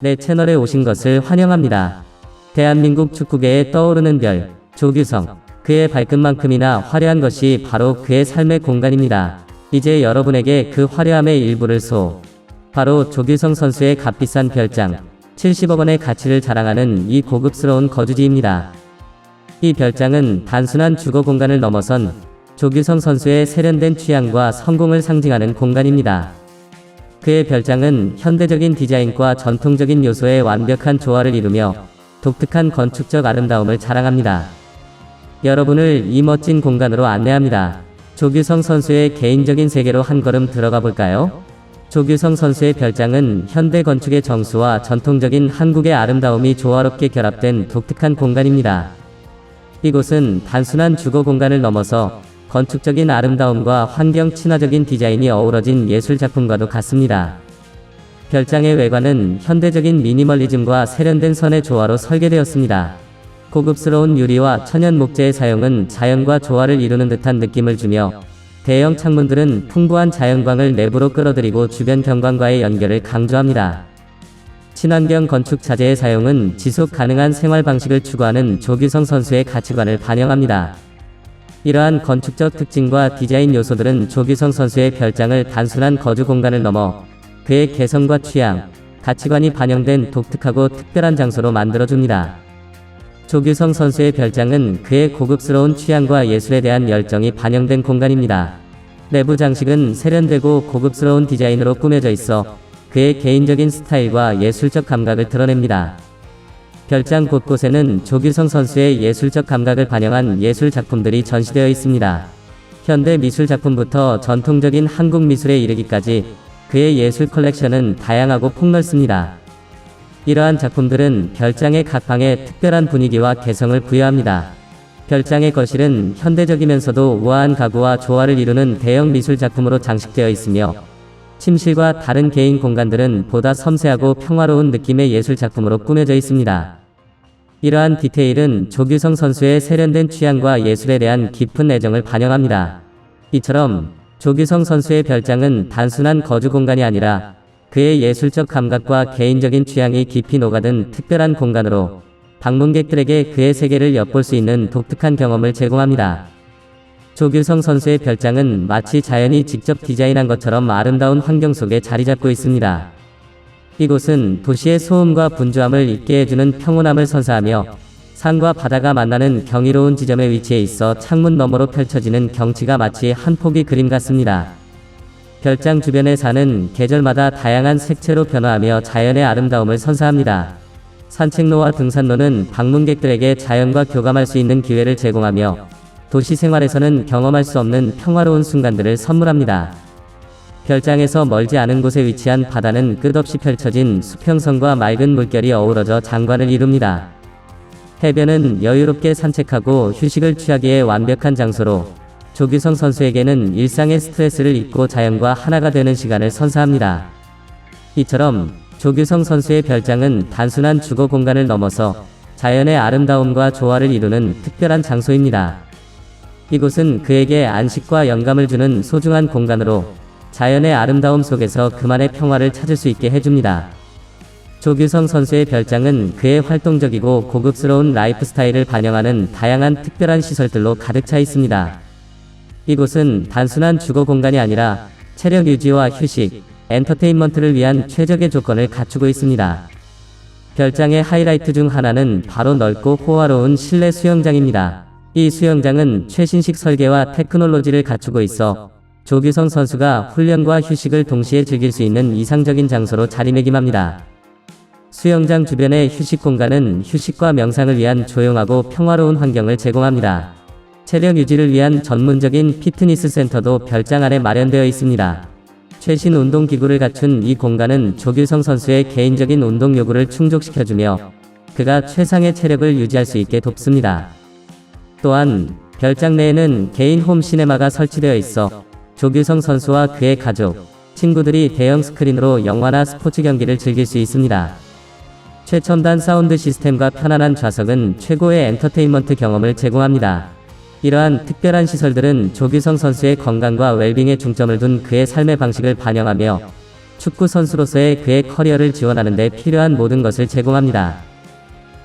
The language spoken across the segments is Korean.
내 채널에 오신 것을 환영합니다. 대한민국 축구계에 떠오르는 별, 조규성. 그의 발끝만큼이나 화려한 것이 바로 그의 삶의 공간입니다. 이제 여러분에게 그 화려함의 일부를 소. 바로 조규성 선수의 값비싼 별장, 70억 원의 가치를 자랑하는 이 고급스러운 거주지입니다. 이 별장은 단순한 주거 공간을 넘어선 조규성 선수의 세련된 취향과 성공을 상징하는 공간입니다. 그의 별장은 현대적인 디자인과 전통적인 요소의 완벽한 조화를 이루며 독특한 건축적 아름다움을 자랑합니다. 여러분을 이 멋진 공간으로 안내합니다. 조규성 선수의 개인적인 세계로 한 걸음 들어가 볼까요? 조규성 선수의 별장은 현대 건축의 정수와 전통적인 한국의 아름다움이 조화롭게 결합된 독특한 공간입니다. 이곳은 단순한 주거 공간을 넘어서 건축적인 아름다움과 환경 친화적인 디자인이 어우러진 예술 작품과도 같습니다. 별장의 외관은 현대적인 미니멀리즘과 세련된 선의 조화로 설계되었습니다. 고급스러운 유리와 천연 목재의 사용은 자연과 조화를 이루는 듯한 느낌을 주며 대형 창문들은 풍부한 자연광을 내부로 끌어들이고 주변 경관과의 연결을 강조합니다. 친환경 건축 자재의 사용은 지속 가능한 생활 방식을 추구하는 조규성 선수의 가치관을 반영합니다. 이러한 건축적 특징과 디자인 요소들은 조규성 선수의 별장을 단순한 거주 공간을 넘어 그의 개성과 취향, 가치관이 반영된 독특하고 특별한 장소로 만들어줍니다. 조규성 선수의 별장은 그의 고급스러운 취향과 예술에 대한 열정이 반영된 공간입니다. 내부 장식은 세련되고 고급스러운 디자인으로 꾸며져 있어 그의 개인적인 스타일과 예술적 감각을 드러냅니다. 별장 곳곳에는 조규성 선수의 예술적 감각을 반영한 예술 작품들이 전시되어 있습니다. 현대 미술 작품부터 전통적인 한국 미술에 이르기까지 그의 예술 컬렉션은 다양하고 폭넓습니다. 이러한 작품들은 별장의 각 방에 특별한 분위기와 개성을 부여합니다. 별장의 거실은 현대적이면서도 우아한 가구와 조화를 이루는 대형 미술 작품으로 장식되어 있으며 침실과 다른 개인 공간들은 보다 섬세하고 평화로운 느낌의 예술 작품으로 꾸며져 있습니다. 이러한 디테일은 조규성 선수의 세련된 취향과 예술에 대한 깊은 애정을 반영합니다. 이처럼 조규성 선수의 별장은 단순한 거주 공간이 아니라 그의 예술적 감각과 개인적인 취향이 깊이 녹아든 특별한 공간으로 방문객들에게 그의 세계를 엿볼 수 있는 독특한 경험을 제공합니다. 조규성 선수의 별장은 마치 자연이 직접 디자인한 것처럼 아름다운 환경 속에 자리 잡고 있습니다. 이곳은 도시의 소음과 분주함을 잊게 해주는 평온함을 선사하며 산과 바다가 만나는 경이로운 지점에 위치해 있어 창문 너머로 펼쳐지는 경치가 마치 한 폭의 그림 같습니다. 별장 주변의 산은 계절마다 다양한 색채로 변화하며 자연의 아름다움을 선사합니다. 산책로와 등산로는 방문객들에게 자연과 교감할 수 있는 기회를 제공하며 도시 생활에서는 경험할 수 없는 평화로운 순간들을 선물합니다. 별장에서 멀지 않은 곳에 위치한 바다는 끝없이 펼쳐진 수평선과 맑은 물결이 어우러져 장관을 이룹니다. 해변은 여유롭게 산책하고 휴식을 취하기에 완벽한 장소로 조규성 선수에게는 일상의 스트레스를 잊고 자연과 하나가 되는 시간을 선사합니다. 이처럼 조규성 선수의 별장은 단순한 주거 공간을 넘어서 자연의 아름다움과 조화를 이루는 특별한 장소입니다. 이곳은 그에게 안식과 영감을 주는 소중한 공간으로 자연의 아름다움 속에서 그만의 평화를 찾을 수 있게 해줍니다. 조규성 선수의 별장은 그의 활동적이고 고급스러운 라이프 스타일을 반영하는 다양한 특별한 시설들로 가득 차 있습니다. 이곳은 단순한 주거 공간이 아니라 체력 유지와 휴식, 엔터테인먼트를 위한 최적의 조건을 갖추고 있습니다. 별장의 하이라이트 중 하나는 바로 넓고 호화로운 실내 수영장입니다. 이 수영장은 최신식 설계와 테크놀로지를 갖추고 있어 조규성 선수가 훈련과 휴식을 동시에 즐길 수 있는 이상적인 장소로 자리매김합니다. 수영장 주변의 휴식 공간은 휴식과 명상을 위한 조용하고 평화로운 환경을 제공합니다. 체력 유지를 위한 전문적인 피트니스 센터도 별장 안에 마련되어 있습니다. 최신 운동 기구를 갖춘 이 공간은 조규성 선수의 개인적인 운동 요구를 충족시켜주며 그가 최상의 체력을 유지할 수 있게 돕습니다. 또한 별장 내에는 개인 홈 시네마가 설치되어 있어 조규성 선수와 그의 가족, 친구들이 대형 스크린으로 영화나 스포츠 경기를 즐길 수 있습니다. 최첨단 사운드 시스템과 편안한 좌석은 최고의 엔터테인먼트 경험을 제공합니다. 이러한 특별한 시설들은 조규성 선수의 건강과 웰빙에 중점을 둔 그의 삶의 방식을 반영하며 축구 선수로서의 그의 커리어를 지원하는 데 필요한 모든 것을 제공합니다.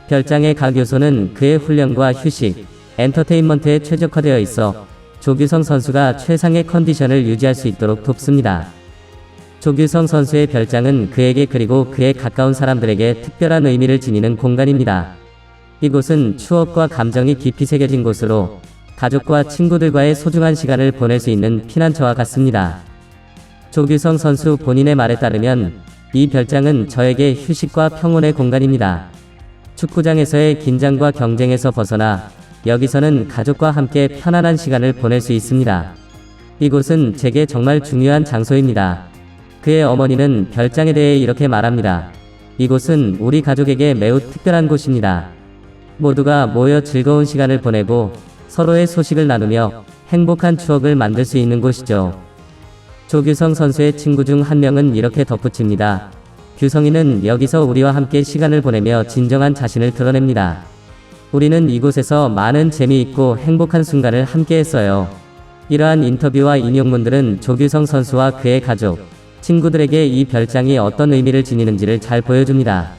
별장의 각 요소는 그의 훈련과 휴식, 엔터테인먼트에 최적화되어 있어 조규성 선수가 최상의 컨디션을 유지할 수 있도록 돕습니다. 조규성 선수의 별장은 그에게 그리고 그에 가까운 사람들에게 특별한 의미를 지니는 공간입니다. 이곳은 추억과 감정이 깊이 새겨진 곳으로 가족과 친구들과의 소중한 시간을 보낼 수 있는 피난처와 같습니다. 조규성 선수 본인의 말에 따르면 이 별장은 저에게 휴식과 평온의 공간입니다. 축구장에서의 긴장과 경쟁에서 벗어나 여기서는 가족과 함께 편안한 시간을 보낼 수 있습니다. 이곳은 제게 정말 중요한 장소입니다. 그의 어머니는 별장에 대해 이렇게 말합니다. 이곳은 우리 가족에게 매우 특별한 곳입니다. 모두가 모여 즐거운 시간을 보내고 서로의 소식을 나누며 행복한 추억을 만들 수 있는 곳이죠. 조규성 선수의 친구 중 한 명은 이렇게 덧붙입니다. 규성이는 여기서 우리와 함께 시간을 보내며 진정한 자신을 드러냅니다. 우리는 이곳에서 많은 재미있고 행복한 순간을 함께 했어요. 이러한 인터뷰와 인용문들은 조규성 선수와 그의 가족, 친구들에게 이 별장이 어떤 의미를 지니는지를 잘 보여줍니다.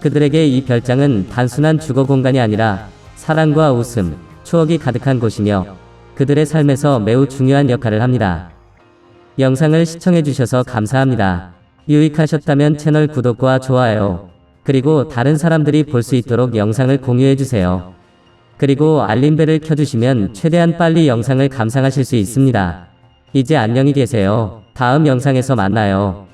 그들에게 이 별장은 단순한 주거 공간이 아니라 사랑과 웃음, 추억이 가득한 곳이며 그들의 삶에서 매우 중요한 역할을 합니다. 영상을 시청해주셔서 감사합니다. 유익하셨다면 채널 구독과 좋아요, 그리고 다른 사람들이 볼 수 있도록 영상을 공유해주세요. 그리고 알림벨을 켜주시면 최대한 빨리 영상을 감상하실 수 있습니다. 이제 안녕히 계세요. 다음 영상에서 만나요.